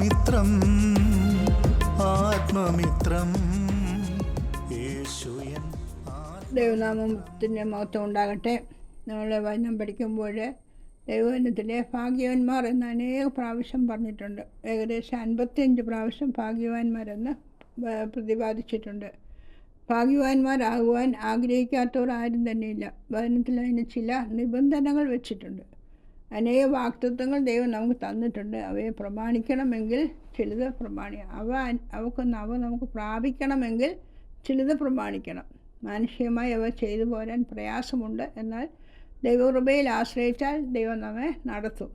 ആത്മമിത്രം ആത്മമിത്രം. ദൈവനാമത്തിന്റെ മഹത്വം ഉണ്ടാകട്ടെ. നമ്മൾ വചനം പഠിക്കുമ്പോൾ ദൈവവചനത്തിലെ ഭാഗ്യവാന്മാർ എന്ന് അനേക പ്രാവശ്യം പറഞ്ഞിട്ടുണ്ട്. ഏകദേശം അൻപത്തിയഞ്ച് പ്രാവശ്യം ഭാഗ്യവാന്മാരെന്ന് പ്രതിപാദിച്ചിട്ടുണ്ട്. ഭാഗ്യവാന്മാരാകുവാൻ ആഗ്രഹിക്കാത്തവർ ആരും തന്നെയില്ല. വചനത്തിൽ അതിന് ചില നിബന്ധനകൾ വെച്ചിട്ടുണ്ട്. അനേക വാക്തത്വങ്ങൾ ദൈവം നമുക്ക് തന്നിട്ടുണ്ട്. അവയെ പ്രമാണിക്കണമെങ്കിൽ ചിലത് പ്രമാണി അവ അവക്കൊന്ന് അവ നമുക്ക് പ്രാപിക്കണമെങ്കിൽ ചിലത് പ്രമാണിക്കണം. മാനുഷികമായി അവ ചെയ്തു പോരാൻ പ്രയാസമുണ്ട്. എന്നാൽ ദൈവകൃപയിൽ ആശ്രയിച്ചാൽ ദൈവം നമ്മെ നടത്തും.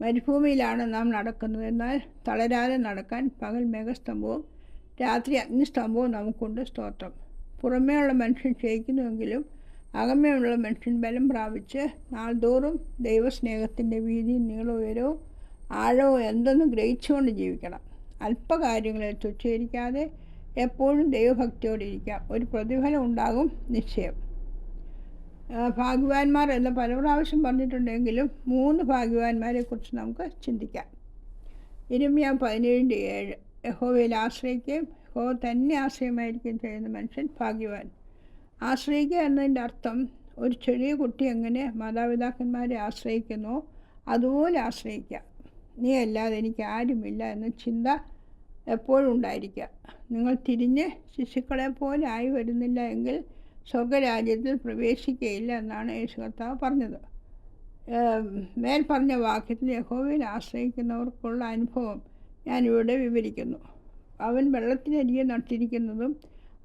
മരുഭൂമിയിലാണ് നാം നടക്കുന്നത്. എന്നാൽ തളരാതെ നടക്കാൻ പകൽ മേഘസ്തംഭവും രാത്രി അഗ്നിസ്തംഭവും നമുക്കുണ്ട്. സ്തോത്രം. ഉള്ള മനുഷ്യൻ ക്ഷയിക്കുന്നുവെങ്കിലും അകമേയുള്ള മനുഷ്യൻ ബലം പ്രാപിച്ച് നാൾതോറും ദൈവസ്നേഹത്തിന്റെ വീതിയും നീളവും ആഴവും എന്തെന്ന് ഗ്രഹിച്ചുകൊണ്ട് ജീവിക്കണം. അല്പകാര്യങ്ങളെ തുച്ഛീകരിക്കാതെ എപ്പോഴും ദൈവഭക്തിയോടെ ഇരിക്കാം. ഒരു പ്രതിഫലം ഉണ്ടാകും നിശ്ചയം. ഭാഗ്യവാന്മാർ എന്ന് പല പ്രാവശ്യം പറഞ്ഞിട്ടുണ്ടെങ്കിലും മൂന്ന് ഭാഗ്യവാന്മാരെ കുറിച്ച് നമുക്ക് ചിന്തിക്കാം. ഇരുമ്യ പതിനേഴിന്റെ ഏഴ്. യഹോവയിൽ ആശ്രയിക്കുകയും യഹോ തന്നെ ആശ്രയമായിരിക്കുകയും ചെയ്യുന്ന മനുഷ്യൻ ഭാഗ്യവാൻ. ആശ്രയിക്കുക എന്നതിന്റെ അർത്ഥം ഒരു ചെറിയ കുട്ടി എങ്ങനെ മാതാപിതാക്കന്മാരെ ആശ്രയിക്കുന്നു അതുപോലെ ആശ്രയിക്കുക. നീ അല്ലാതെ എനിക്ക് ആരുമില്ല എന്ന ചിന്ത എപ്പോഴും ഉണ്ടായിരിക്കുക. നിങ്ങൾ തിരിഞ്ഞ് ശിശുക്കളെ പോലെ ആയി വരുന്നില്ല എങ്കിൽ സ്വർഗരാജ്യത്തിൽ പ്രവേശിക്കുകയില്ല എന്നാണ് യേശു കർത്താവ് പറഞ്ഞത്. മേൽ പറഞ്ഞ വാക്യത്തിൽ യഹോവയിൽ ആശ്രയിക്കുന്നവർക്കുള്ള അനുഭവം ഞാനിവിടെ വിവരിക്കുന്നു. അവൻ വെള്ളത്തിനരികെ നട്ടിരിക്കുന്നതും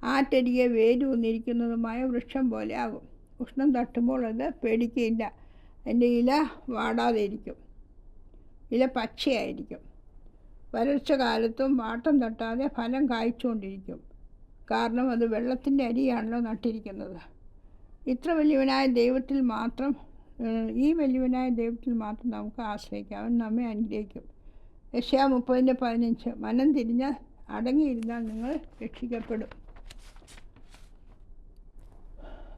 ആറ്റരികെ വേരൂന്നിരിക്കുന്നതുമായ വൃക്ഷം പോലെ ആകും. ഉഷ്ണം തട്ടുമ്പോൾ അത് പേടിക്കുകയില്ല അതിന്റെ ഇല വാടാതെ ഇരിക്കും ഇല പച്ചയായിരിക്കും. വരൾച്ച കാലത്തും വാട്ടം തട്ടാതെ ഫലം കായ്ച്ചുകൊണ്ടിരിക്കും. കാരണം അത് വെള്ളത്തിന്റെ അരിയാണല്ലോ നട്ടിരിക്കുന്നത്. ഇത്ര വലിയവനായ ദൈവത്തിൽ മാത്രം ഈ വലിയവനായ ദൈവത്തിൽ മാത്രം നമുക്ക് ആശ്രയിക്കാം അവൻ നമ്മെ അനുഗ്രഹിക്കും. യശ്യാ മുപ്പതിന്റെ പതിനഞ്ച്. മനം തിരിഞ്ഞ് അടങ്ങിയിരുന്നാൽ നിങ്ങൾ രക്ഷിക്കപ്പെടും.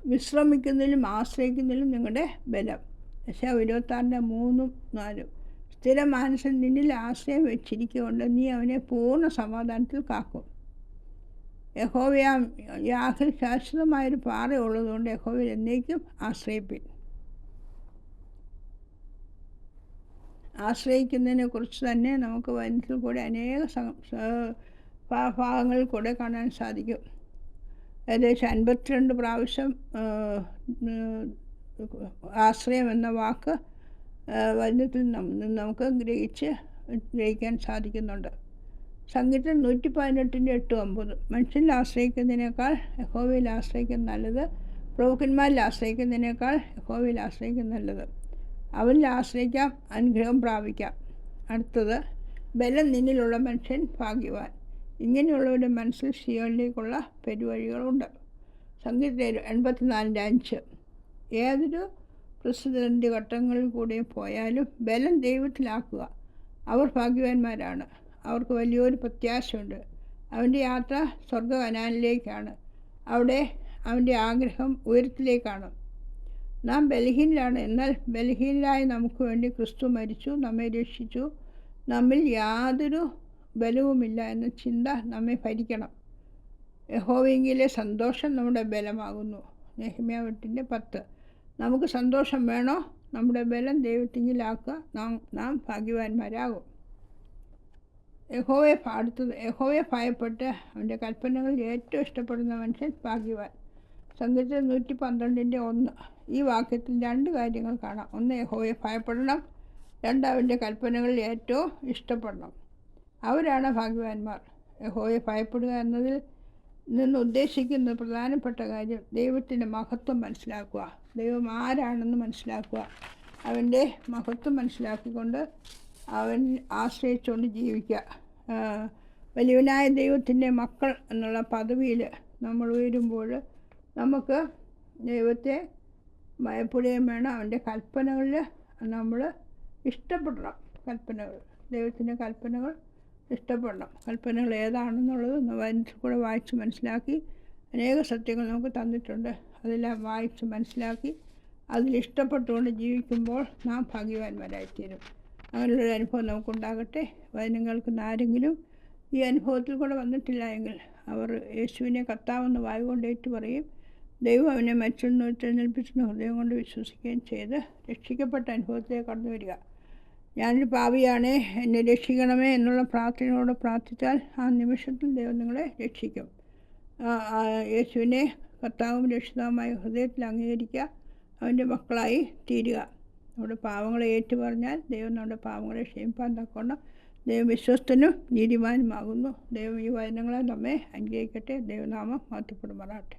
വിശ്രമിക്കുന്നതിലും ആശ്രയിക്കുന്നതിലും നിങ്ങളുടെ ബലം. പക്ഷേ ഇരുപത്താറിന്റെ മൂന്നും നാലും. സ്ഥിര മാനസൻ നിന്നിൽ ആശ്രയം വെച്ചിരിക്കുകൊണ്ട് നീ അവനെ പൂർണ സമാധാനത്തിൽ കാക്കും. യഹോവയാം യാഹിൽ ശാശ്വതമായൊരു പാറയുള്ളതുകൊണ്ട് യഹോവയിൽ എന്നേക്കും ആശ്രയിപ്പിൻ. ആശ്രയിക്കുന്നതിനെ കുറിച്ച് തന്നെ നമുക്ക് വനത്തിൽ കൂടെ അനേക ഭാഗങ്ങളിൽ കൂടെ കാണാൻ സാധിക്കും. ഏകദേശം അൻപത്തിരണ്ട് പ്രാവശ്യം ആശ്രയം എന്ന വാക്ക് വചനത്തിൽ നമുക്ക് ഗ്രഹിച്ച് ഗ്രഹിക്കാൻ സാധിക്കുന്നുണ്ട്. സംഗീതം നൂറ്റി പതിനെട്ടിന്റെ എട്ട് ഒമ്പത് മനുഷ്യനിൽ ആശ്രയിക്കുന്നതിനേക്കാൾ യഹോവയിൽ ആശ്രയിക്കുന്ന നല്ലത് പ്രഭുക്കന്മാരിൽ ആശ്രയിക്കുന്നതിനേക്കാൾ യഹോവയിൽ ആശ്രയിക്കുന്ന നല്ലത്. അവനിൽ ആശ്രയിക്കാം അനുഗ്രഹം പ്രാപിക്കാം. അടുത്തത് ബലം നിന്നിലുള്ള മനുഷ്യൻ ഭാഗ്യവാൻ. ഇങ്ങനെയുള്ളവരുടെ മനസ്സിൽ ഷിയോളിലേക്കുള്ള പെരുവഴികളുണ്ട്. സംഗീത എൺപത്തിനാലിന്റെ അഞ്ച്. ഏതൊരു പ്രസിഡന്റ് ഘട്ടങ്ങളിൽ കൂടെ പോയാലും ബലം ദൈവത്തിലാക്കുക. അവർ ഭാഗ്യവാന്മാരാണ്. അവർക്ക് വലിയൊരു പ്രത്യാശയുണ്ട്. അവന്റെ യാത്ര സ്വർഗവനാനിലേക്കാണ് അവിടെ അവന്റെ ആഗ്രഹം ഉയരത്തിലേക്കാണ്. നാം ബലഹീനരാണ്. എന്നാൽ ബലഹീനരായ നമുക്ക് വേണ്ടി ക്രിസ്തു മരിച്ചു നമ്മെ രക്ഷിച്ചു. നമ്മിൽ യാതൊരു ബലവുമില്ല എന്ന ചിന്ത നമ്മെ ഭരിക്കണം. യഹോവെങ്കിലെ സന്തോഷം നമ്മുടെ ബലമാകുന്നു. നെഹ്മ്യാവട്ടിന്റെ പത്ത്. നമുക്ക് സന്തോഷം വേണോ? നമ്മുടെ ബലം ദൈവത്തിങ്കിലാക്കുക. നാം നാം ഭാഗ്യവാന്മാരാകും. യഹോവയെ അടുത്തത് യഹോവയെ ഭയപ്പെട്ട് അവന്റെ കൽപ്പനകളിൽ ഏറ്റവും ഇഷ്ടപ്പെടുന്ന മനുഷ്യൻ ഭാഗ്യവാൻ. സംഗീതത്തിൽ നൂറ്റി പന്ത്രണ്ടിന്റെ ഒന്ന്. ഈ വാക്യത്തിൽ രണ്ട് കാര്യങ്ങൾ കാണാം. ഒന്ന് യഹോവയെ ഭയപ്പെടണം. രണ്ട് അവന്റെ കൽപ്പനകളിൽ ഏറ്റവും ഇഷ്ടപ്പെടണം. അവരാണ് ഭാഗ്യവാന്മാർ. യഹോയെ ഭയപ്പെടുക എന്നതിൽ നിന്ന് ഉദ്ദേശിക്കുന്ന പ്രധാനപ്പെട്ട കാര്യം ദൈവത്തിന്റെ മഹത്വം മനസ്സിലാക്കുക. ദൈവം ആരാണെന്ന് മനസ്സിലാക്കുക. അവന്റെ മഹത്വം മനസ്സിലാക്കിക്കൊണ്ട് അവൻ ആശ്രയിച്ചുകൊണ്ട് ജീവിക്കുക. വലിയവനായ ദൈവത്തിന്റെ മക്കൾ എന്നുള്ള പദവിയിൽ നമ്മൾ ഉയരുമ്പോൾ നമുക്ക് ദൈവത്തെ ഭയപ്പെടുകയും വേണം. അവന്റെ കൽപ്പനകളിൽ നമ്മൾ ഇഷ്ടപ്പെടണം. കൽപ്പനകൾ ദൈവത്തിന്റെ കൽപ്പനകൾ ഇഷ്ടപ്പെടണം. കൽപ്പനകൾ ഏതാണെന്നുള്ളത് ഒന്ന് വായിച്ച് കൂടെ വായിച്ച് മനസ്സിലാക്കി അനേക സത്യങ്ങൾ നമുക്ക് തന്നിട്ടുണ്ട്. അതെല്ലാം വായിച്ച് മനസ്സിലാക്കി അതിലിഷ്ടപ്പെട്ടുകൊണ്ട് ജീവിക്കുമ്പോൾ നാം ഭാഗ്യവാന്മാരായിത്തീരും. അങ്ങനെയുള്ളൊരു അനുഭവം നമുക്കുണ്ടാകട്ടെ. വചനം ആരെങ്കിലും ഈ അനുഭവത്തിൽ കൂടെ വന്നിട്ടില്ല എങ്കിൽ അവർ യേശുവിനെ കർത്താവെന്ന് വായു കൊണ്ട് ഏറ്റു പറയും ദൈവം അവനെ മരിച്ചെന്ന് എഴുന്നേൽപ്പിച്ചെന്ന് ഹൃദയം കൊണ്ട് വിശ്വസിക്കുകയും ചെയ്ത് രക്ഷിക്കപ്പെട്ട അനുഭവത്തിലേക്ക് കടന്നു വരിക. ഞാനൊരു പാവിയാണേ എന്നെ രക്ഷിക്കണമേ എന്നുള്ള പ്രാർത്ഥനയോട് പ്രാർത്ഥിച്ചാൽ ആ നിമിഷത്തിൽ ദൈവം നിങ്ങളെ രക്ഷിക്കും. യേശുവിനെ കർത്താവും രക്ഷിതാവുമായ ഹൃദയത്തിൽ അംഗീകരിക്കുക അവന്റെ മക്കളായി തീരുക. നമ്മുടെ പാവങ്ങളെ ഏറ്റുപറഞ്ഞാൽ ദൈവം നമ്മുടെ പാവങ്ങളെ ക്ഷമിപ്പാൻ തക്കോണം ദൈവം വിശ്വസ്തനും നീതിമാനുമാകുന്നു. ദൈവം ഈ വചനങ്ങളെ നമ്മെ അനുഗ്രഹിക്കട്ടെ. ദൈവനാമം മാറ്റപ്പെടുമാറാട്ടെ